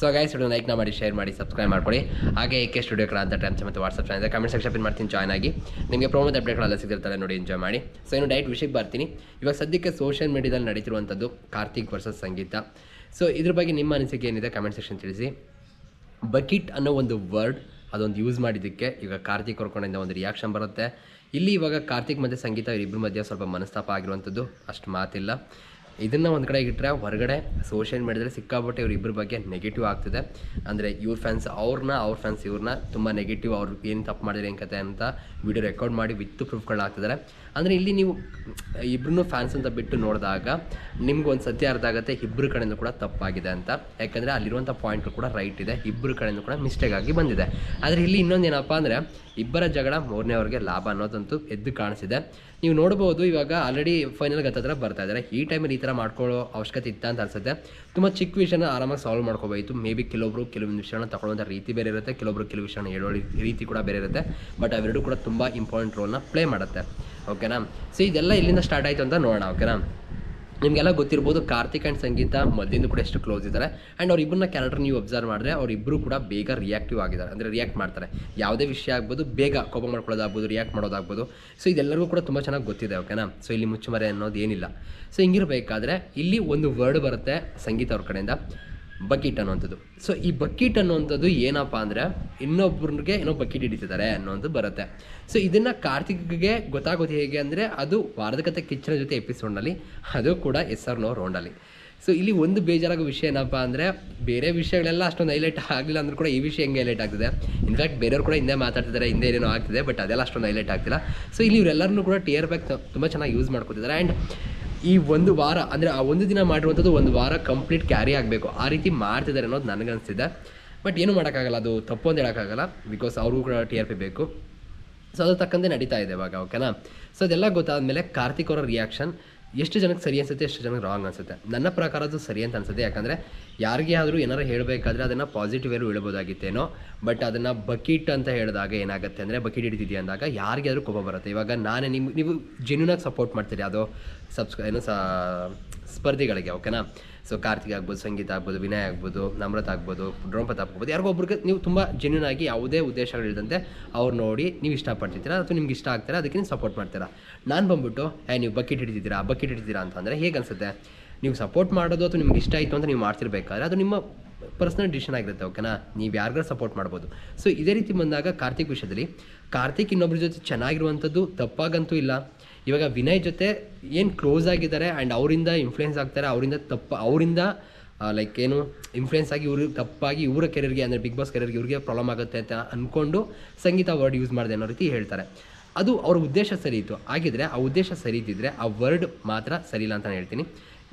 So guys video ಲೈಕ್ನ ಮಾಡಿ share ಮಾಡಿ subscribe ಮಾಡ್ಕೊಳ್ಳಿ ಹಾಗೆ ಕೆ ಸ್ಟುಡಿಯೋ ಕಡೆ ಅಂತ ಟೈಮ್ಸ್ ಮತ್ತು ವಾಟ್ಸಪ್ ಚಾನಲ್ ಕಮೆಂಟ್ ಸೆಕ್ಷನ್ ಮಾಡ್ತೀನಿ ಜಾಯ್ನ್ ಆಗಿ. ನಿಮಗೆ ಪ್ರೋಮೋದ ಅಪ್ಡೇಟ್ಗಳೆಲ್ಲ ಸಿಗಿರ್ತಾರೆ ನೋಡಿ ಎಂಜಾಯ್ ಮಾಡಿ. ಸೊ ಇನ್ನು ಡೈಟ್ ವಿಷಯಕ್ಕೆ ಬರ್ತೀನಿ. ಇವಾಗ ಸದ್ಯಕ್ಕೆ ಸೋಷಿಯಲ್ ಮೀಡಿಯಾದಲ್ಲಿ ನಡೀತಿರುವಂಥದ್ದು ಕಾರ್ತಿಕ್ ವರ್ಸಸ್ ಸಂಗೀತ. ಸೊ ಇದ್ರ ಬಗ್ಗೆ ನಿಮ್ಮ ಅನಿಸಿಕೆ ಏನಿದೆ ಕಮೆಂಟ್ ಸೆಕ್ಷನ್ ತಿಳಿಸಿ. ಬಕಿಟ್ ಅನ್ನೋ ಒಂದು ವರ್ಡ್ ಅದೊಂದು ಯೂಸ್ ಮಾಡಿದ್ದಕ್ಕೆ ಈಗ ಕಾರ್ತಿಕ್ ಹೊರ್ಕೊಂಡಿಂದ ಒಂದು ರಿಯಾಕ್ಷನ್ ಬರುತ್ತೆ. ಇಲ್ಲಿ ಇವಾಗ ಕಾರ್ತಿಕ್ ಮತ್ತು ಸಂಗೀತ ಇಬ್ಬರ ಮಧ್ಯೆ ಸ್ವಲ್ಪ ಮನಸ್ತಾಪ ಆಗಿರುವಂಥದ್ದು ಅಷ್ಟು ಮಾತಿಲ್ಲ. ಇದನ್ನು ಒಂದು ಕಡೆ ಇಟ್ಟರೆ ಹೊರಗಡೆ ಸೋಷಿಯಲ್ ಮೀಡಿಯಾದಲ್ಲಿ ಸಿಕ್ಕಾಪಟ್ಟೆ ಇವ್ರ ಇಬ್ಬರ ಬಗ್ಗೆ ನೆಗೆಟಿವ್ ಆಗ್ತಿದೆ. ಅಂದರೆ ಇವ್ರ ಫ್ಯಾನ್ಸ್ ಅವ್ರನ್ನ ಅವ್ರ ಫ್ಯಾನ್ಸ್ ಇವ್ರನ್ನ ತುಂಬ ನೆಗೆಟಿವ್ ಅವ್ರು ಏನು ತಪ್ಪು ಮಾಡಿದ್ರೆ ಏನು ಕತೆ ಅಂತ ವಿಡಿಯೋ ರೆಕಾರ್ಡ್ ಮಾಡಿ ವಿತ್ ಪ್ರೂಫ್ಗಳನ್ನ ಹಾಕ್ತಿದ್ದಾರೆ ಅಂದರೆ ಇಲ್ಲಿ ನೀವು ಇಬ್ಬರನ್ನೂ ಫ್ಯಾನ್ಸ್ ಅಂತ ಬಿಟ್ಟು ನೋಡಿದಾಗ ನಿಮ್ಗೊಂದು ಸತ್ಯ ಅರ್ಥ ಆಗುತ್ತೆ ಇಬ್ಬರ ಕಡೆಯಿಂದ ಕೂಡ ತಪ್ಪಾಗಿದೆ ಅಂತ. ಯಾಕಂದರೆ ಅಲ್ಲಿರುವಂಥ ಪಾಯಿಂಟ್ ಕೂಡ ರೈಟ್ ಇದೆ ಇಬ್ಬರ ಕಡೆಯಿಂದ ಕೂಡ ಮಿಸ್ಟೇಕ್ ಆಗಿ ಬಂದಿದೆ. ಆದರೆ ಇಲ್ಲಿ ಇನ್ನೊಂದು ಏನಪ್ಪ ಅಂದರೆ ಇಬ್ಬರ ಜಗಳ ಮೂರನೇವರೆಗೆ ಲಾಭ ಅನ್ನೋದಂತೂ ಎದ್ದು ಕಾಣಿಸಿದೆ. ನೀವು ನೋಡ್ಬೋದು ಇವಾಗ ಆಲ್ರೆಡಿ ಫೈನಲ್ ಹತ್ರ ಬರ್ತಾ ಇದ್ದಾರೆ ಈ ಟೈಮಲ್ಲಿ ಈ ಥರ ಮಾಡ್ಕೊಳ್ಳೋ ಅವಶ್ಯಕತೆ ಇತ್ತ ಅಂತ ಅನ್ಸುತ್ತೆ. ತುಂಬ ಚಿಕ್ಕ ವಿಷಯನ ಆರಾಮಾಗಿ ಸಾಲ್ವ್ ಮಾಡ್ಕೋಬೋದು ಮೇ ಬಿ ಕೆಲವೊಬ್ರು ಕೆಲವೊಂದು ವಿಷಯನ ತಗೊಳ್ಳೋಂಥ ರೀತಿ ಬೇರೆ ಇರುತ್ತೆ, ಕೆಲವೊಬ್ರು ಕೆಲವು ವಿಷಯನ ಹೇಳೋ ರೀತಿ ಕೂಡ ಬೇರೆ ಇರುತ್ತೆ. ಬಟ್ ಅವೆರಡು ಕೂಡ ತುಂಬ ಇಂಪಾರ್ಟೆಂಟ್ ರೋಲ್ನ ಪ್ಲೇ ಮಾಡುತ್ತೆ. ಓಕೆನಾ ಸೊ ಇದೆಲ್ಲ ಇಲ್ಲಿಂದ ಸ್ಟಾರ್ಟ್ ಆಯಿತು ಅಂತ ನೋಡೋಣ ಓಕೆನಾ ನಿಮಗೆಲ್ಲ ಗೊತ್ತಿರ್ಬೋದು ಕಾರ್ತಿಕ್ ಆ್ಯಂಡ್ ಸಂಗೀತ ಮೊದಲಿಂದ ಕೂಡ ಎಷ್ಟು ಕ್ಲೋಸ್ ಇದ್ದಾರೆ. ಆ್ಯಂಡ್ ಅವ್ರಿಬ್ಬರನ್ನ ಕ್ಯಾರೆಕ್ಟರ್ ನೀವು ಅಬ್ಸರ್ವ್ ಮಾಡಿದ್ರೆ ಅವರಿಬ್ಬರು ಕೂಡ ಬೇಗ ರಿಯಾಕ್ಟಿವ್ ಆಗಿದ್ದಾರೆ. ಅಂದರೆ ರಿಯಾಕ್ಟ್ ಮಾಡ್ತಾರೆ. ಯಾವುದೇ ವಿಷಯ ಆಗ್ಬೋದು, ಬೇಗ ಕೋಪ ಮಾಡ್ಕೊಳ್ಳೋದಾಗ್ಬೋದು ರಿಯಾಕ್ಟ್ ಮಾಡೋದಾಗ್ಬೋದು. ಸೊ ಇದೆಲ್ಲರಿಗೂ ಕೂಡ ತುಂಬ ಚೆನ್ನಾಗಿ ಗೊತ್ತಿದೆ ಓಕೆನಾ ಸೊ ಇಲ್ಲಿ ಮುಚ್ಚುಮರೆ ಅನ್ನೋದು ಏನಿಲ್ಲ. ಸೊ ಹಿಂಗಿರಬೇಕಾದ್ರೆ ಇಲ್ಲಿ ಒಂದು ವರ್ಡ್ ಬರುತ್ತೆ ಸಂಗೀತ ಅವ್ರ ಕಡೆಯಿಂದ. ಬಕೀಟ್ ಅನ್ನುವಂಥದ್ದು. ಸೊ ಈ ಬಕೀಟ್ ಅನ್ನುವಂಥದ್ದು ಏನಪ್ಪ ಅಂದರೆ ಇನ್ನೊಬ್ಬರಿಗೆ ಏನೋ ಬಕೀಟ್ ಹಿಡಿತಿದ್ದಾರೆ ಅನ್ನೋದು ಬರುತ್ತೆ. ಸೊ ಇದನ್ನು ಕಾರ್ತಿಕ್ಗೆ ಗೊತ್ತಾಗೋದು ಹೇಗೆ ಅಂದರೆ ಅದು ವಾರದ ಕತೆ ಕಿಚ್ಚನ ಜೊತೆ ಎಪಿಸೋಡ್ನಲ್ಲಿ ಅದು ಕೂಡ ಎಸ್ ಆರ್ ನೋ ರೌಂಡಲ್ಲಿ ಸೊ ಇಲ್ಲಿ ಒಂದು ಬೇಜಾರಾಗೋ ವಿಷಯ ಏನಪ್ಪ ಅಂದರೆ ಬೇರೆ ವಿಷಯಗಳೆಲ್ಲ ಅಷ್ಟೊಂದು ಹೈಲೈಟ್ ಆಗಲಿಲ್ಲ ಅಂದರೂ ಕೂಡ ಈ ವಿಷಯ ಹೆಂಗೆ ಹೈಲೈಟ್ ಆಗ್ತಿದೆ? ಇನ್ಫ್ಯಾಕ್ಟ್ ಬೇರೆಯವ್ರು ಕೂಡ ಹಿಂದೆ ಮಾತಾಡ್ತಿದ್ದಾರೆ, ಹಿಂದೆ ಏನೇನೋ ಆಗ್ತಿದೆ ಬಟ್ ಅದೆಲ್ಲ ಅಷ್ಟೊಂದು ಹೈಲೈಟ್ ಆಗ್ತಿಲ್ಲ. ಸೊ ಇಲ್ಲಿ ಇವರೆಲ್ಲರನ್ನೂ ಕೂಡ ಟಿಯರ್ ಬ್ಯಾಕ್ ತುಂಬ ಚೆನ್ನಾಗಿ ಯೂಸ್ ಮಾಡ್ಕೊತಿದ್ದಾರೆ. ಆ್ಯಂಡ್ ಈ ಒಂದು ವಾರ, ಅಂದರೆ ಆ ಒಂದು ದಿನ ಮಾಡಿರುವಂಥದ್ದು ಒಂದು ವಾರ ಕಂಪ್ಲೀಟ್ ಕ್ಯಾರಿ ಆಗಬೇಕು. ಆ ರೀತಿ ಮಾಡ್ತಿದ್ದಾರೆ ಅನ್ನೋದು ನನಗನ್ಸಿದೆ ಬಟ್ ಏನು ಮಾಡೋಕ್ಕಾಗಲ್ಲ, ಅದು ತಪ್ಪು ಅಂತ ಹೇಳೋಕ್ಕಾಗಲ್ಲ ಬಿಕಾಸ್ ಅವ್ರಿಗೂ ಕೂಡ ಟಿ ಆರ್ ಪಿ ಬೇಕು. ಸೊ ಅದ್ರ ತಕ್ಕಂತೆ ನಡೀತಾ ಇದೆ ಇವಾಗ ಓಕೆನಾ ಸೊ ಅದೆಲ್ಲ ಗೊತ್ತಾದಮೇಲೆ ಕಾರ್ತಿಕ್ ಅವರ ರಿಯಾಕ್ಷನ್ ಎಷ್ಟು ಜನಕ್ಕೆ ಸರಿ ಅನ್ಸುತ್ತೆ, ಎಷ್ಟು ಜನಕ್ಕೆ ರಾಂಗ್ ಅನಿಸುತ್ತೆ? ನನ್ನ ಪ್ರಕಾರ ಅದು ಸರಿ ಅಂತ ಅನ್ಸುತ್ತೆ. ಯಾಕಂದರೆ ಯಾರಿಗೆ ಆದರೂ ಏನಾರು ಹೇಳಬೇಕಾದ್ರೆ ಅದನ್ನು ಪಾಸಿಟಿವ್ ಏನು ಹೇಳ್ಬೋದಾಗಿತ್ತೇನೋ ಬಟ್ ಅದನ್ನು ಬಕೀಟ್ ಅಂತ ಹೇಳಿದಾಗ ಏನಾಗುತ್ತೆ ಅಂದರೆ, ಬಕೀಟ್ ಹಿಡಿದಿದೆಯಾ ಅಂದಾಗ ಆದರೂ ಕೋಪ ಬರುತ್ತೆ. ಇವಾಗ ನಾನೇ ನಿಮ್ಗೆ ನೀವು ಜೆನ್ಯೂನಾಗಿ ಸಪೋರ್ಟ್ ಮಾಡ್ತೀರಿ ಅದು ಸಬ್ಸ್ಕ್ರೈ ಏನು ಸ ಸ್ಪರ್ಧಿಗಳಿಗೆ, ಓಕೆನಾ? ಸೊ ಕಾರ್ತಿಕ್ ಆಗ್ಬೋದು, ಸಂಗೀತ ಆಗ್ಬೋದು, ವಿನಯ್ ಆಗ್ಬೋದು, ನಮ್ರತ ಆಗ್ಬೋದು ಡ್ರೋಂಪತ್ ಆಗ್ಬೋದು, ಯಾರಿಗೋ ಒಬ್ರಿಗೆ ನೀವು ತುಂಬ ಜೆನ್ಯೂನ್ ಆಗಿ ಯಾವುದೇ ಉದ್ದೇಶಗಳಿಲ್ಲದಂತೆ ಅವ್ರು ನೋಡಿ ನೀವು ಇಷ್ಟಪಡ್ತಿದ್ದೀರಾ ಅಥವಾ ನಿಮ್ಗೆ ಇಷ್ಟ ಆಗ್ತೀರಾ, ಅದಕ್ಕೆ ನೀವು ಸಪೋರ್ಟ್ ಮಾಡ್ತೀರಾ? ನಾನು ಬಂದ್ಬಿಟ್ಟು, ಏ, ನೀವು ಬಕೆಟ್ ಹಿಡಿದಿದ್ದೀರಾ? ಬಕೆಟ್ ಹಿಡಿದಿದ್ದೀರಾ? ಅಂತಂದರೆ ಹೇಗೆ ಅನ್ಸುತ್ತೆ? ನೀವು ಸಪೋರ್ಟ್ ಮಾಡೋದು ಅಥವಾ ನಿಮ್ಗೆ ಇಷ್ಟ ಆಯಿತು ಅಂತ ನೀವು ಮಾಡ್ತಿರ್ಬೇಕಾದ್ರೆ ಅದು ನಿಮ್ಮ ಪರ್ಸನಲ್ ಡಿಸಿಷನ್ ಆಗಿರುತ್ತೆ, ಓಕೆನಾ? ನೀವು ಯಾರಿಗಾರು ಸಪೋರ್ಟ್ ಮಾಡ್ಬೋದು. ಸೊ ಇದೇ ರೀತಿ ಬಂದಾಗ ಕಾರ್ತಿಕ್ ವಿಷಯದಲ್ಲಿ, ಕಾರ್ತಿಕ್ ಇನ್ನೊಬ್ಬರ ಜೊತೆ ಚೆನ್ನಾಗಿರುವಂಥದ್ದು ತಪ್ಪಾಗಂತೂ ಇಲ್ಲ. ಇವಾಗ ವಿನಯ್ ಜೊತೆ ಏನು ಕ್ಲೋಸ್ ಆಗಿದ್ದಾರೆ ಆ್ಯಂಡ್ ಅವರಿಂದ ಇನ್ಫ್ಲುಯೆನ್ಸ್ ಆಗ್ತಾರೆ, ಅವರಿಂದ ತಪ್ಪು, ಅವರಿಂದ ಲೈಕ್ ಏನು ಇನ್ಫ್ಲುಯೆನ್ಸ್ ಆಗಿ ಇವ್ರಿಗೆ ತಪ್ಪಾಗಿ ಇವರ ಕೆರಿಯರ್ಗೆ ಅಂದರೆ ಬಿಗ್ ಬಾಸ್ ಕೆರಿಯರ್ಗೆ ಇವ್ರಿಗೆ ಪ್ರಾಬ್ಲಮ್ ಆಗುತ್ತೆ ಅಂತ ಅಂದ್ಕೊಂಡು ಸಂಗೀತ ವರ್ಡ್ ಯೂಸ್ ಮಾಡಿದೆ ಅನ್ನೋ ರೀತಿ ಹೇಳ್ತಾರೆ. ಅದು ಅವ್ರ ಉದ್ದೇಶ ಸರಿ ಇತ್ತು. ಆಗಿದ್ರೆ ಆ ಉದ್ದೇಶ ಸರಿ ಇದ್ದಿದ್ರೆ ಆ ವರ್ಡ್ ಮಾತ್ರ ಸರಿ ಇಲ್ಲ ಅಂತ ನಾನು ಹೇಳ್ತೀನಿ.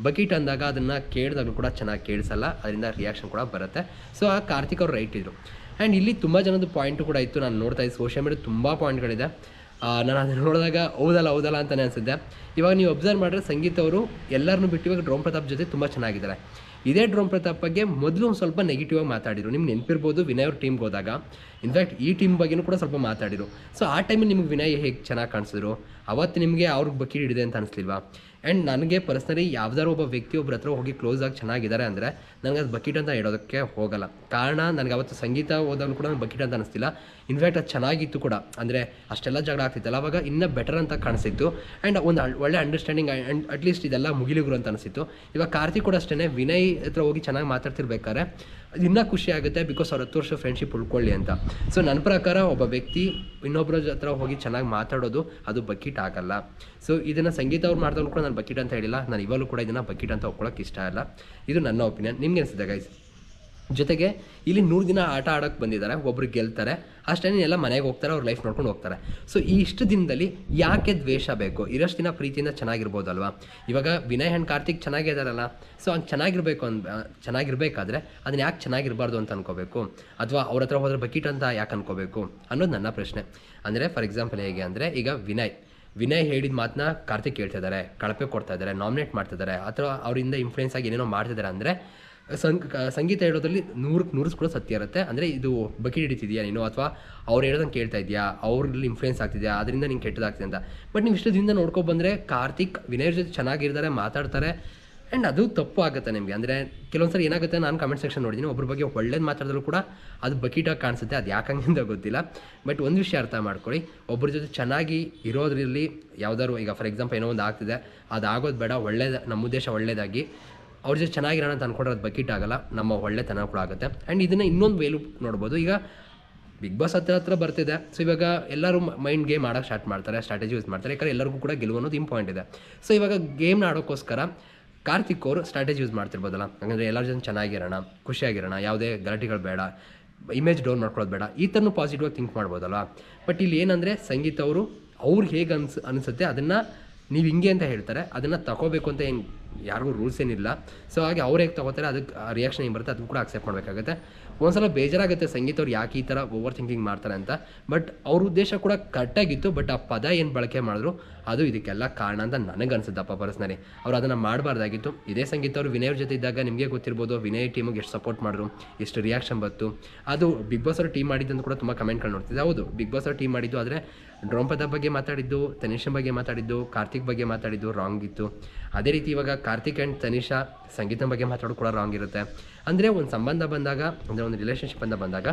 ಬಕೀಟ್ ಅಂದಾಗ ಅದನ್ನು ಕೇಳಿದಾಗಲೂ ಕೂಡ ಚೆನ್ನಾಗಿ ಕೇಳಿಸಲ್ಲ, ಅದರಿಂದ ರಿಯಾಕ್ಷನ್ ಕೂಡ ಬರುತ್ತೆ. ಸೊ ಆ ಕಾರ್ತಿಕ್ ಅವ್ರು ರೈಟ್ ಇದ್ರು. ಆ್ಯಂಡ್ ಇಲ್ಲಿ ತುಂಬ ಜನದ ಪಾಯಿಂಟು ಕೂಡ ಇತ್ತು. ನಾನು ನೋಡ್ತಾ ಇದ್ದೆ ಸೋಷಿಯಲ್ ಮೀಡಿಯಾ ತುಂಬ ಪಾಯಿಂಟ್ಗಳಿದೆ ನಾನು ಅದನ್ನು ನೋಡಿದಾಗ ಹೌದಲ್ಲ ಹೌದಲ್ಲ ಅಂತಲೇ ಅನಿಸುತ್ತೆ. ಇವಾಗ ನೀವು ಅಬ್ಸರ್ವ್ ಮಾಡಿದ್ರೆ ಸಂಗೀತ ಅವರು ಎಲ್ಲರನ್ನೂ ಬಿಟ್ಟು ಇವಾಗ ಡ್ರೋಮ್ ಪ್ರತಾಪ್ ಜೊತೆ ತುಂಬ ಚೆನ್ನಾಗಿದ್ದಾರೆ. ಇದೇ ಡ್ರೋಮ್ ಪ್ರತಾಪ್ ಬಗ್ಗೆ ಮೊದಲು ಒಂದು ಸ್ವಲ್ಪ ನೆಗೆಟಿವ್ ಆಗಿ ಮಾತಾಡಿದ್ರು. ನಿಮ್ಗೆ ನೆನಪಿರ್ಬೋದು ವಿನಯ್ ಅವ್ರ ಟೀಮ್ಗೆ ಹೋದಾಗ. ಇನ್ಫ್ಯಾಕ್ಟ್ ಈ ಟೀಮ್ ಬಗ್ಗೆನೂ ಕೂಡ ಸ್ವಲ್ಪ ಮಾತಾಡಿರು ಸೊ ಆ ಟೈಮಲ್ಲಿ ನಿಮ್ಗೆ ವಿನಯ್ ಹೇಗೆ ಚೆನ್ನಾಗಿ ಕಾಣಿಸಿದ್ರು? ಅವತ್ತು ನಿಮಗೆ ಅವ್ರಿಗೆ ಬಕೀಟ್ ಹಿಡಿದೆ ಅಂತ ಅನಿಸ್ಲಿಲ್ವಾ? ಆ್ಯಂಡ್ ನನಗೆ ಪರ್ಸ್ನಲಿ ಯಾವ್ದಾದ್ರು ಒಬ್ಬ ವ್ಯಕ್ತಿ ಒಬ್ಬರ ಹತ್ರ ಹೋಗಿ ಕ್ಲೋಸ್ ಆಗಿ ಚೆನ್ನಾಗಿದ್ದಾರೆ ಅಂದರೆ ನನಗೆ ಅದು ಬಕೀಟ್ ಅಂತ ಹೇಳೋದಕ್ಕೆ ಹೋಗಲ್ಲ. ಕಾರಣ ನನಗೆ ಅವತ್ತು ಸಂಗೀತ ಹೋದಾಗ ಕೂಡ ಬಕೀಟ್ ಅಂತ ಅನಿಸ್ತಿಲ್ಲ. ಇನ್ಫ್ಯಾಕ್ಟ್ ಅದು ಚೆನ್ನಾಗಿತ್ತು ಕೂಡ. ಅಂದರೆ ಅಷ್ಟೆಲ್ಲ ಜಗಳ ಆಗ್ತಿತ್ತಲ್ಲ, ಅವಾಗ ಇನ್ನೂ ಬೆಟರ್ ಅಂತ ಕಾಣಿಸಿತ್ತು. ಆ್ಯಂಡ್ ಒಂದು ಒಳ್ಳೆ ಅಂಡರ್ಸ್ಟ್ಯಾಂಡಿಂಗ್ ಆ್ಯಂಡ್ ಅಟ್ಲೀಸ್ಟ್ ಇದೆಲ್ಲ ಮುಗಿಲಿಗುರು ಅಂತ ಅನಿಸಿತ್ತು ಇವಾಗ ಕಾರ್ತಿಕ್ ಕೂಡ ಅಷ್ಟೇ ವಿನಯ್ ಹತ್ರ ಹೋಗಿ ಚೆನ್ನಾಗಿ ಮಾತಾಡ್ತಿರ್ಬೇಕಾದ್ರೆ ಇನ್ನೂ ಖುಷಿ ಆಗುತ್ತೆ ಬಿಕಾಸ್ ಅವ್ರ ಹತ್ತು ವರ್ಷ ಫ್ರೆಂಡ್ಶಿಪ್ ಉಳ್ಕೊಳ್ಳಿ ಅಂತ. ಸೊ ನನ್ನ ಪ್ರಕಾರ ಒಬ್ಬ ವ್ಯಕ್ತಿ ಇನ್ನೊಬ್ಬರ ಹತ್ರ ಹೋಗಿ ಚೆನ್ನಾಗಿ ಮಾತಾಡೋದು ಅದು ಬಕೀಟ್ ಆಗಲ್ಲ. ಸೊ ಇದನ್ನು ಸಂಗೀತ ಅವ್ರು ಮಾಡಿದವ್ರು ಕೂಡ ನಾನು ಬಕೀಟ್ ಅಂತ ಹೇಳಿಲ್ಲ. ನಾನು ಇವಾಗಲೂ ಕೂಡ ಇದನ್ನು ಬಕೀಟ್ ಅಂತ ಒಪ್ಕೊಳ್ಳೋಕೆ ಇಷ್ಟ ಇಲ್ಲ. ಇದು ನನ್ನ ಒಪಿನಿಯನ್ ನಿಮ್ಗೆ ಅನಿಸುತ್ತೆ ಗೈಸ್ ಜೊತೆಗೆ ಇಲ್ಲಿ ನೂರು ದಿನ ಆಟ ಆಡೋಕ್ಕೆ ಬಂದಿದ್ದಾರೆ, ಒಬ್ರು ಗೆಲ್ತಾರೆ, ಅಷ್ಟೇ ಎಲ್ಲ ಮನೆಗೆ ಹೋಗ್ತಾರೆ, ಅವ್ರ ಲೈಫ್ ನೋಡ್ಕೊಂಡು ಹೋಗ್ತಾರೆ. ಸೊ ಈ ಇಷ್ಟು ದಿನದಲ್ಲಿ ಯಾಕೆ ದ್ವೇಷ ಬೇಕು? ಇರೋಷ್ಟು ದಿನ ಪ್ರೀತಿಯಿಂದ ಚೆನ್ನಾಗಿರ್ಬೋದಲ್ವಾ? ಇವಾಗ ವಿನಯ್ ಆ್ಯಂಡ್ ಕಾರ್ತಿಕ್ ಚೆನ್ನಾಗಿದ್ದಾರಲ್ಲ ಸೊ ಹಂಗೆ ಚೆನ್ನಾಗಿರ್ಬೇಕು ಅಂದ ಚೆನ್ನಾಗಿರ್ಬೇಕಾದ್ರೆ ಅದನ್ನ ಯಾಕೆ ಚೆನ್ನಾಗಿರಬಾರ್ದು ಅಂತ ಅನ್ಕೋಬೇಕು? ಅಥವಾ ಅವ್ರ ಹತ್ರ ಹೋದ್ರೆ ಬಕೀಟ್ ಅಂತ ಯಾಕೆ ಅನ್ಕೋಬೇಕು? ಅನ್ನೋದು ನನ್ನ ಪ್ರಶ್ನೆ. ಅಂದರೆ ಫಾರ್ ಎಕ್ಸಾಂಪಲ್ ಹೇಗೆ ಅಂದರೆ, ಈಗ ವಿನಯ್ ವಿನಯ್ ಹೇಳಿದ ಮಾತನ್ನ ಕಾರ್ತಿಕ್ ಹೇಳ್ತಾ ಇದ್ದಾರೆ ಕಳಪೆ ಕೊಡ್ತಾ ಇದ್ದಾರೆ ನಾಮಿನೇಟ್ ಮಾಡ್ತಿದ್ದಾರೆ ಅಥವಾ ಅವರಿಂದ ಇನ್ಫ್ಲುಯೆನ್ಸ್ ಆಗಿ ಏನೇನೋ ಮಾಡ್ತಿದ್ದಾರೆ ಅಂದರೆ ಸಂಗ್ ಸಂಗೀತ ಹೇಳೋದ್ರಲ್ಲಿ ನೂರಕ್ಕೆ ನೂರು ಕೂಡ ಸತ್ಯ ಇರುತ್ತೆ. ಅಂದರೆ ಇದು ಬಕೆಟ್ ಹಿಡಿತಿದ್ಯಾ ನೀನು? ಅಥವಾ ಅವ್ರು ಹೇಳೋದಂಗೆ ಕೇಳ್ತಾ ಇದೆಯಾ? ಅವ್ರಲ್ಲಿ ಇನ್ಫ್ಲುಯೆನ್ಸ್ ಆಗ್ತಿದೆಯಾ? ಅದರಿಂದ ನಿಂಗೆ ಕೆಟ್ಟದಾಗ್ತಿದೆ ಅಂತ. ಬಟ್ ನೀವು ಇಷ್ಟು ದಿನದಿಂದ ನೋಡ್ಕೊ ಬಂದರೆ ಕಾರ್ತಿಕ್, ವಿನಯ್ ಜೊತೆ ಚೆನ್ನಾಗಿರ್ತಾರೆ, ಮಾತಾಡ್ತಾರೆ. ಆ್ಯಂಡ್ ಅದು ತಪ್ಪು ಆಗುತ್ತೆ ನಿಮಗೆ. ಅಂದರೆ ಕೆಲವೊಂದು ಏನಾಗುತ್ತೆ ನಾನು ಕಮೆಂಟ್ ಸೆಕ್ಷನ್ ನೋಡಿದ್ದೀನಿ ಒಬ್ಬರ ಬಗ್ಗೆ ಒಳ್ಳೇದು ಮಾತಾಡಿದ್ರು ಕೂಡ ಅದು ಬಕೀಟಾಗಿ ಕಾಣಿಸುತ್ತೆ. ಅದು ಯಾಕಂಗಿಂದ ಗೊತ್ತಿಲ್ಲ. ಬಟ್ ಒಂದು ವಿಷಯ ಅರ್ಥ ಮಾಡ್ಕೊಳ್ಳಿ. ಒಬ್ಬರ ಜೊತೆ ಚೆನ್ನಾಗಿ ಇರೋದ್ರಲ್ಲಿ ಯಾವ್ದಾದ್ರು ಈಗ ಫಾರ್ ಎಕ್ಸಾಂಪಲ್ ಏನೋ ಒಂದು ಆಗ್ತಿದೆ. ಅದು ಆಗೋದು ಬೇಡ, ಒಳ್ಳೇದು ನಮ್ಮ ಉದ್ದೇಶ ಒಳ್ಳೇದಾಗಿ. ಅವ್ರ ಜೊತೆ ಚೆನ್ನಾಗಿರೋಣ ಅಂತ ಅನ್ಕೊಂಡ್ರೆ ಅದು ಬಕೀಟ್ ಆಗಲ್ಲ ನಮ್ಮ ಒಳ್ಳೆತನ ಕೂಡ ಆಗುತ್ತೆ. ಆ್ಯಂಡ್ ಇದನ್ನು ಇನ್ನೊಂದು ವೇಲು ನೋಡ್ಬೋದು. ಈಗ ಬಿಗ್ ಬಾಸ್ ಹತ್ರ ಹತ್ರ ಬರ್ತಿದೆ. ಸೊ ಇವಾಗ ಎಲ್ಲರೂ ಮೈಂಡ್ ಗೇಮ್ ಆಡೋಕ್ಕೆ ಸ್ಟಾರ್ಟ್ ಮಾಡ್ತಾರೆ ಸ್ಟ್ರಾಟಜಿ ಯೂಸ್ ಮಾಡ್ತಾರೆ. ಯಾಕಂದರೆ ಎಲ್ಲರಿಗೂ ಕೂಡ ಗೆಲುವು ಅನ್ನೋದು ಇಂಪಾರ್ಟೆಂಟ್ ಇದೆ. ಸೊ ಇವಾಗ ಗೇಮ್ನ ಆಡೋಕ್ಕೋಸ್ಕರ ಕಾರ್ತಿಕ್ ಅವರು ಸ್ಟ್ರಾಟಜಿ ಯೂಸ್ ಮಾಡ್ತಿರ್ಬೋದಲ್ಲ. ಯಾಕಂದರೆ ಎಲ್ಲರ ಜನ ಚೆನ್ನಾಗಿರೋಣ, ಖುಷಿಯಾಗಿರೋಣ, ಯಾವುದೇ ಗಲಾಟೆಗಳು ಬೇಡ ಇಮೇಜ್ ಡೌನ್ ಮಾಡ್ಕೊಳ್ಳೋದು ಬೇಡ, ಈ ಥರನೂ ಪಾಸಿಟಿವ್ ಆಗಿ ಥಿಂಕ್ ಮಾಡ್ಬೋದಲ್ಲ ಬಟ್ ಇಲ್ಲಿ ಏನಂದರೆ ಸಂಗೀತ ಅವರು, ಅವ್ರು ಹೇಗೆ ಅನ್ಸ್, ಅನಿಸುತ್ತೆ ಅದನ್ನು ನೀವು ಹಿಂಗೆ ಅಂತ ಹೇಳ್ತಾರೆ. ಅದನ್ನು ತಗೋಬೇಕು ಅಂತ ಏನು ಯಾರಿಗೂ ರೂಲ್ಸ್ ಏನಿಲ್ಲ. ಸೊ ಹಾಗೆ ಅವ್ರು ಹೇಗೆ ತಗೋತಾರೆ ಅದಕ್ಕೆ ರಿಯಾಕ್ಷನ್ ಏನು ಬರುತ್ತೆ ಅದನ್ನು ಕೂಡ ಅಕ್ಸೆಪ್ಟ್ ಮಾಡಬೇಕಾಗುತ್ತೆ. ಒಂದ್ಸಲ ಬೇಜಾರಾಗುತ್ತೆ ಸಂಗೀತ ಅವ್ರು ಯಾಕೆ ಈ ಥರ ಓವರ್ ಥಿಂಕಿಂಗ್ ಮಾಡ್ತಾರೆ ಅಂತ. ಬಟ್ ಅವ್ರ ಉದ್ದೇಶ ಕೂಡ ಕರೆಕ್ಟಾಗಿತ್ತು ಬಟ್ ಆ ಪದ ಏನು ಬಳಕೆ ಮಾಡಿದ್ರು, ಅದು ಇದಕ್ಕೆಲ್ಲ ಕಾರಣ ಅಂತ ನನಗೆ ಅನಿಸುತ್ತಪ್ಪ ಪರ್ಸ್ನಲಿ ಅವ್ರು ಅದನ್ನು ಮಾಡಬಾರ್ದಾಗಿತ್ತು. ಇದೇ ಸಂಗೀತ ಅವರು ವಿನಯ್ ಜೊತೆ ಇದ್ದಾಗ ನಿಮಗೆ ಗೊತ್ತಿರ್ಬೋದು, ವಿನಯ್ ಟೀಮಿಗೆ ಎಷ್ಟು ಸಪೋರ್ಟ್ ಮಾಡಿದ್ರು, ಎಷ್ಟು ರಿಯಾಕ್ಷನ್ ಬಂತು. ಅದು ಬಿಗ್ ಬಾಸ್ ಅವರು ಟೀಮ್ ಮಾಡಿದ್ದು ಕೂಡ ತುಂಬ ಕಮೆಂಟ್ಗಳು ನೋಡ್ತಿದ್ದೆ. ಹೌದು ಬಿಗ್ ಬಾಸ್ ಅವರು ಟೀಮ್ ಮಾಡಿದ್ದು, ಆದರೆ ಡ್ರೋಂಪದ ಬಗ್ಗೆ ಮಾತಾಡಿದ್ದು ತನಿಷನ್ ಬಗ್ಗೆ ಮಾತಾಡಿದ್ದು, ಕಾರ್ತಿಕ್ ಬಗ್ಗೆ ಮಾತಾಡಿದ್ದು ರಾಂಗ್ ಇತ್ತು. ಅದೇ ರೀತಿ ಇವಾಗ ಕಾರ್ತಿಕ್ ಆ್ಯಂಡ್ ತನಿಷಾ ಸಂಗೀತನ ಬಗ್ಗೆ ಮಾತಾಡೋದು ಕೂಡ ರಾಂಗ್ ಇರುತ್ತೆ. ಅಂದರೆ ಒಂದು ಸಂಬಂಧ ಬಂದಾಗ, ಅಂದರೆ ಒಂದು ರಿಲೇಷನ್ಶಿಪ್ ಅಂತ ಬಂದಾಗ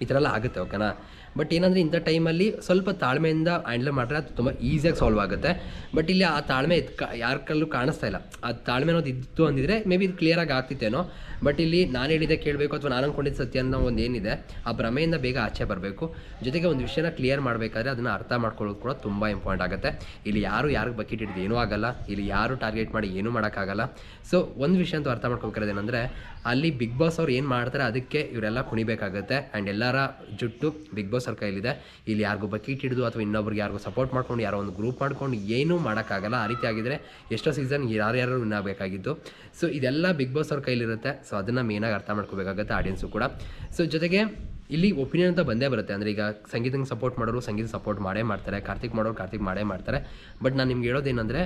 ಈ ಥರ ಎಲ್ಲ ಆಗುತ್ತೆ, ಓಕೆನಾ? ಬಟ್ ಏನಂದರೆ ಇಂಥ ಟೈಮಲ್ಲಿ ಸ್ವಲ್ಪ ತಾಳ್ಮೆಯಿಂದ ಹ್ಯಾಂಡಲ್ ಮಾಡಿದ್ರೆ ಅದು ತುಂಬ ಈಸಿಯಾಗಿ ಸಾಲ್ವ್ ಆಗುತ್ತೆ. ಬಟ್ ಇಲ್ಲಿ ಆ ತಾಳ್ಮೆ ಇದ್ ಯಾರ ಕಲ್ಲೂ ಕಾಣಿಸ್ತಾ ಇಲ್ಲ. ಆ ತಾಳ್ಮೆ ಅನ್ನೋದು ಇದ್ದು ಅಂದಿದ್ರೆ ಮೇ ಬಿ ಇದು ಕ್ಲಿಯರಾಗಿ ಆಗ್ತಿತ್ತೇನೋ. ಬಟ್ ಇಲ್ಲಿ ನಾನು ಹೇಳಿದೆ ಕೇಳಬೇಕು ಅಥವಾ ನಾನು ಅಂದ್ಕೊಂಡಿದ್ದು ಸತ್ಯ ಅನ್ನೋ ಒಂದು ಏನಿದೆ, ಆ ಭ್ರಮೆಯಿಂದ ಬೇಗ ಆಚೆ ಬರಬೇಕು. ಜೊತೆಗೆ ಒಂದು ವಿಷಯನ ಕ್ಲಿಯರ್ ಮಾಡಬೇಕಾದ್ರೆ ಅದನ್ನು ಅರ್ಥ ಮಾಡ್ಕೊಳ್ಳೋದು ಕೂಡ ತುಂಬ ಇಂಪಾರ್ಟೆಂಟ್ ಆಗುತ್ತೆ. ಇಲ್ಲಿ ಯಾರು ಯಾರಿಗೆ ಬಕೆಟ್ ಹಿಡಿದು ಏನೂ ಆಗಲ್ಲ. ಇಲ್ಲಿ ಯಾರು ಟಾರ್ಗೆಟ್ ಮಾಡಿ ಏನೂ ಮಾಡೋಕ್ಕಾಗಲ್ಲ. ಸೊ ಒಂದು ವಿಷಯ ಅಂತೂ ಅರ್ಥ ಮಾಡ್ಕೋಬೇಕಾದ್ರೆ ಏನಂದರೆ ಅಲ್ಲಿ ಬಿಗ್ ಬಾಸ್ ಅವ್ರು ಏನು ಮಾಡ್ತಾರೆ, ಅದಕ್ಕೆ ಇವರೆಲ್ಲ ಕುಣಿಬೇಕಾಗುತ್ತೆ. ಆ್ಯಂಡ್ ಎಲ್ಲರ ಜುಟ್ಟು ಬಿಗ್ ಬಾಸ್ ಅವ್ರ ಕೈಲಿದೆ. ಇಲ್ಲಿ ಯಾರಿಗೂ ಬಕೀಟ್ ಹಿಡಿದು ಅಥವಾ ಇನ್ನೊಬ್ರಿಗೆ ಯಾರಿಗೂ ಸಪೋರ್ಟ್ ಮಾಡ್ಕೊಂಡು, ಯಾರೋ ಒಂದು ಗ್ರೂಪ್ ಮಾಡ್ಕೊಂಡು ಏನೂ ಮಾಡೋಕ್ಕಾಗಲ್ಲ. ಆ ರೀತಿ ಆಗಿದ್ರೆ ಎಷ್ಟೋ ಸೀಸನ್ ಯಾರ್ಯಾರು ವಿನ್ ಆಗಬೇಕಾಗಿತ್ತು. ಸೊ ಇದೆಲ್ಲ ಬಿಗ್ ಬಾಸ್ ಅವ್ರ ಕೈಲಿರುತ್ತೆ. ಸೊ ಅದನ್ನು ಮೇನಾಗಿ ಅರ್ಥ ಮಾಡ್ಕೋಬೇಕಾಗುತ್ತೆ ಆಡಿಯನ್ಸು ಕೂಡ. ಸೊ ಜೊತೆಗೆ ಇಲ್ಲಿ ಒಪಿನಿಯನ್ ಅಂತ ಬಂದೇ ಬರುತ್ತೆ. ಅಂದರೆ ಈಗ ಸಂಗೀತಂಗೆ ಸಪೋರ್ಟ್ ಮಾಡೋರು ಸಂಗೀತ ಸಪೋರ್ಟ್ ಮಾಡೇ ಮಾಡ್ತಾರೆ. ಕಾರ್ತಿಕ್ ಮಾಡೋರು ಕಾರ್ತಿಕ್ ಮಾಡೇ ಮಾಡ್ತಾರೆ. ಬಟ್ ನಾನು ನಿಮ್ಗೆ ಹೇಳೋದೇನೆಂದರೆ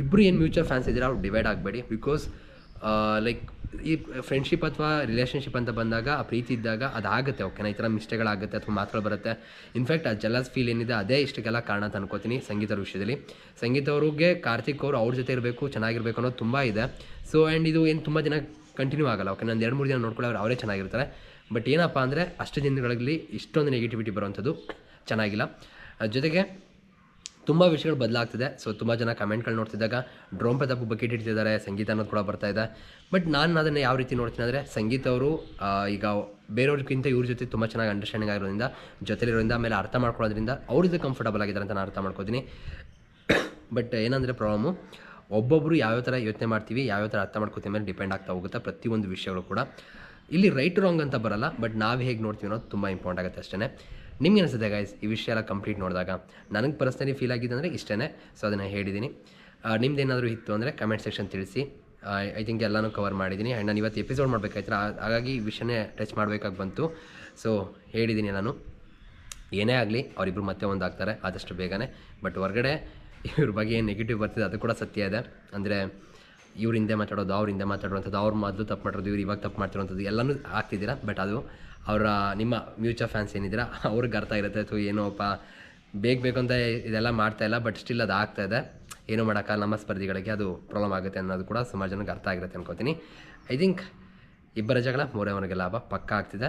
ಇಬ್ಬರು ಏನು ಮ್ಯೂಚುವಲ್ ಫ್ಯಾನ್ಸ್ ಇದ್ದೀರಾ ಅವ್ರು ಡಿವೈಡ್ ಆಗಬೇಡಿ. ಬಿಕಾಸ್ ಲೈಕ್ ಈ ಫ್ರೆಂಡ್ಶಿಪ್ ಅಥವಾ ರಿಲೇಷನ್ಶಿಪ್ ಅಂತ ಬಂದಾಗ, ಆ ಪ್ರೀತಿ ಇದ್ದಾಗ ಅದಾಗುತ್ತೆ ಓಕೆನಾ ಈ ಥರ ಮಿಸ್ಟೇಕ್ಗಳಾಗುತ್ತೆ ಅಥವಾ ಮಾತುಗಳು ಬರುತ್ತೆ. ಇನ್ಫ್ಯಾಕ್ಟ್ ಆ ಜಲಸ್ ಫೀಲ್ ಏನಿದೆ, ಅದೇ ಇಷ್ಟಕ್ಕೆಲ್ಲ ಕಾರಣ ಅಂತ ಅನ್ಕೋತೀನಿ ಸಂಗೀತರ ವಿಷಯದಲ್ಲಿ. ಸಂಗೀತ ಅವ್ರಿಗೆ ಕಾರ್ತಿಕ್ ಅವರು ಅವ್ರ ಜೊತೆ ಇರಬೇಕು, ಚೆನ್ನಾಗಿರಬೇಕು ಅನ್ನೋದು ತುಂಬ ಇದೆ. ಸೊ ಆ್ಯಂಡ್ ಇದು ಏನು ತುಂಬ ದಿನ ಕಂಟಿನ್ಯೂ ಆಗಲ್ಲ ಓಕೆ ನಾನು ಎರಡು ಮೂರು ದಿನ ನೋಡ್ಕೊಳ್ಳೋರು ಅವ್ರು ಅವರೇ ಚೆನ್ನಾಗಿರ್ತಾರೆ. ಬಟ್ ಏನಪ್ಪ ಅಂದರೆ, ಅಷ್ಟು ದಿನಗಳಲ್ಲಿ ಇಷ್ಟೊಂದು ನೆಗೆಟಿವಿಟಿ ಬರುವಂಥದ್ದು ಚೆನ್ನಾಗಿಲ್ಲ. ಜೊತೆಗೆ ತುಂಬ ವಿಷಯಗಳು ಬದಲಾಗ್ತಿದೆ. ಸೊ ತುಂಬ ಜನ ಕಮೆಂಟ್ಗಳು ನೋಡ್ತಿದ್ದಾಗ ಡ್ರೋನ್ ಪ್ರತಾಪ್ ಬಕೆಟ್ ಇಡ್ತಿದ್ದಾರೆ ಸಂಗೀತ ಅನ್ನೋದು ಕೂಡ ಬರ್ತಾ ಇದೆ. ಬಟ್ ನಾನು ಅದನ್ನು ಯಾವ ರೀತಿ ನೋಡ್ತೀನಿ ಅಂದರೆ, ಸಂಗೀತ ಅವರು ಈಗ ಬೇರೆಯವ್ರಿಗಿಂತ ಇವ್ರ ಜೊತೆ ತುಂಬ ಚೆನ್ನಾಗಿ ಅಂಡರ್ಸ್ಟ್ಯಾಂಡಿಂಗ್ ಆಗಿರೋದ್ರಿಂದ, ಜೊತೆಲಿರೋದ್ರಿಂದ, ಆಮೇಲೆ ಅರ್ಥ ಮಾಡ್ಕೊಳ್ಳೋದ್ರಿಂದ ಅವ್ರದ್ದು ಕಂಫರ್ಟಬಲ್ ಆಗಿದ್ದಾರೆ ಅಂತ ನಾನು ಅರ್ಥ ಮಾಡ್ಕೋತೀನಿ. ಬಟ್ ಏನಂದರೆ ಪ್ರಾಬ್ಲಮ್ಮು ಒಬ್ಬೊಬ್ಬರು ಯಾವ್ಯಾವ ಥರ ಯೋಚನೆ ಮಾಡ್ತೀವಿ, ಯಾವ್ಯಾವ ಥರ ಅರ್ಥ ಮಾಡ್ಕೋತೀವಿ ಮೇಲೆ ಡಿಪೆಂಡ್ ಆಗ್ತಾ ಹೋಗುತ್ತೆ ಪ್ರತಿಯೊಂದು ವಿಷಯಗಳು ಕೂಡ. ಇಲ್ಲಿ ರೈಟ್ ರಾಂಗ್ ಅಂತ ಬರಲ್ಲ ಬಟ್ ನಾವು ಹೇಗೆ ನೋಡ್ತೀವಿ ಅನ್ನೋದು ತುಂಬ ಇಂಪಾರ್ಟೆಂಟ್ ಆಗುತ್ತೆ ಅಷ್ಟೇ ನಿಮ್ಗೆ ಅನಿಸುತ್ತೆ ಗೈಸ್ ಈ ವಿಷಯ ಎಲ್ಲ ಕಂಪ್ಲೀಟ್ ನೋಡಿದಾಗ ನನಗೆ ಪರ್ಸ್ನಲಿ ಫೀಲ್ ಆಗಿದೆ ಅಂದರೆ ಇಷ್ಟೇ ಸೊ ಅದನ್ನು ಹೇಳಿದ್ದೀನಿ ನಿಮ್ದೇನಾದರೂ ಇತ್ತು ಅಂದರೆ ಕಮೆಂಟ್ ಸೆಕ್ಷನ್ ತಿಳಿಸಿ. ಐ ಥಿಂಕ್ ಎಲ್ಲನೂ ಕವರ್ ಮಾಡಿದ್ದೀನಿ ಆ್ಯಂಡ್ ನಾನು ಇವತ್ತು ಎಪಿಸೋಡ್ ಮಾಡಬೇಕಾಯ್ತು ಹಾಗಾಗಿ ಈ ವಿಷಯನೇ ಟಚ್ ಮಾಡಬೇಕಾಗಿ ಬಂತು. ಸೊ ಹೇಳಿದ್ದೀನಿ ನಾನು ಏನೇ ಆಗಲಿ ಅವರಿಬ್ಬರು ಮತ್ತೆ ಒಂದಾಗ್ತಾರೆ, ಆದಷ್ಟು ಬೇಗನೆ. ಬಟ್ ಹೊರಗಡೆ ಇವ್ರ ಬಗ್ಗೆ ಏನು ನೆಗೆಟಿವ್ ಬರ್ತಿದೆ, ಅದು ಕೂಡ ಸತ್ಯ ಇದೆ. ಅಂದರೆ ಇವ್ರ ಹಿಂದೆ ಮಾತಾಡೋದು, ಅವ್ರ ಹಿಂದೆ ಮಾತಾಡುವಂಥದ್ದು, ಅವ್ರು ಮೊದಲು ತಪ್ಪು ಮಾಡಿರೋದು, ಇವ್ರು ಇವಾಗ ತಪ್ಪು ಮಾಡ್ತಿರೋಂಥದ್ದು ಎಲ್ಲನೂ ಆಗ್ತಿದ್ದೀರಾ? ಬಟ್ ಅದು ಅವರ ನಿಮ್ಮ ಮ್ಯೂಚುವಲ್ ಫ್ಯಾನ್ಸ್ ಏನಿದ್ದೀರಾ? ಅವ್ರಿಗೆ ಅರ್ಥ ಇರುತ್ತೆ ಅಥವಾ ಏನೋಪ್ಪ ಬೇಗ ಅಂತ ಇದೆಲ್ಲ ಮಾಡ್ತಾ ಇಲ್ಲ ಬಟ್ ಸ್ಟಿಲ್ ಅದು ಆಗ್ತಾ ಇದೆ. ಏನೂ ಮಾಡೋಕ್ಕಲ್ಲ ನಮ್ಮ ಸ್ಪರ್ಧಿಗಳಿಗೆ ಅದು ಪ್ರಾಬ್ಲಮ್ ಆಗುತ್ತೆ ಅನ್ನೋದು ಕೂಡ ಸುಮಾರು ಅರ್ಥ ಆಗಿರುತ್ತೆ ಅನ್ಕೋತೀನಿ. ಐ ಥಿಂಕ್ ಇಬ್ಬರ ಜಗಳ, ಮೂರವರೆಗೆ ಲಾಭ, ಪಕ್ಕ ಆಗ್ತಿದೆ.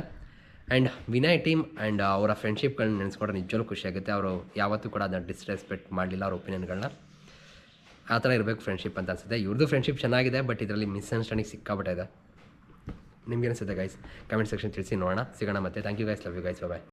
ಆ್ಯಂಡ್ ವಿನಯ್ ಟೀಮ್ ಆ್ಯಂಡ್ ಅವರ ಫ್ರೆಂಡ್ಶಿಪ್ಗಳನ್ನ ನೆನೆಸ್ಕೊಂಡ್ರೆ ನಿಜವೂ ಖುಷಿಯಾಗುತ್ತೆ ಅವರು ಯಾವತ್ತೂ ಕೂಡ ಅದನ್ನ ಡಿಸ್ರೆಸ್ಪೆಕ್ಟ್ ಮಾಡಲಿಲ್ಲ ಅವ್ರ ಒಪಿನಿಯನ್ಗಳನ್ನ ಆ ಥರ ಇರಬೇಕು ಫ್ರೆಂಡ್ಶಿಪ್ ಅಂತ ಅನ್ಸುತ್ತೆ. ಇವ್ರದ್ದು ಫ್ರೆಂಡ್ಶಿಪ್ ಚೆನ್ನಾಗಿದೆ ಬಟ್ ಇದರಲ್ಲಿ ಮಿಸ್ಅಂಡರ್ಸ್ಟ್ಯಾಂಡಿಂಗ್ ಸಿಕ್ಕಾಬಿಟ್ಟಿದೆ ನಿಮ್ಗೆ ಅನಿಸುತ್ತೆ ಗೈಸ್ ಕಮೆಂಟ್ ಸೆಕ್ಷನ್ ತಿಳಿಸಿ ನೋಡೋಣ. ಸಿಗೋಣ ಮತ್ತೆ. Thank you guys love you guys bye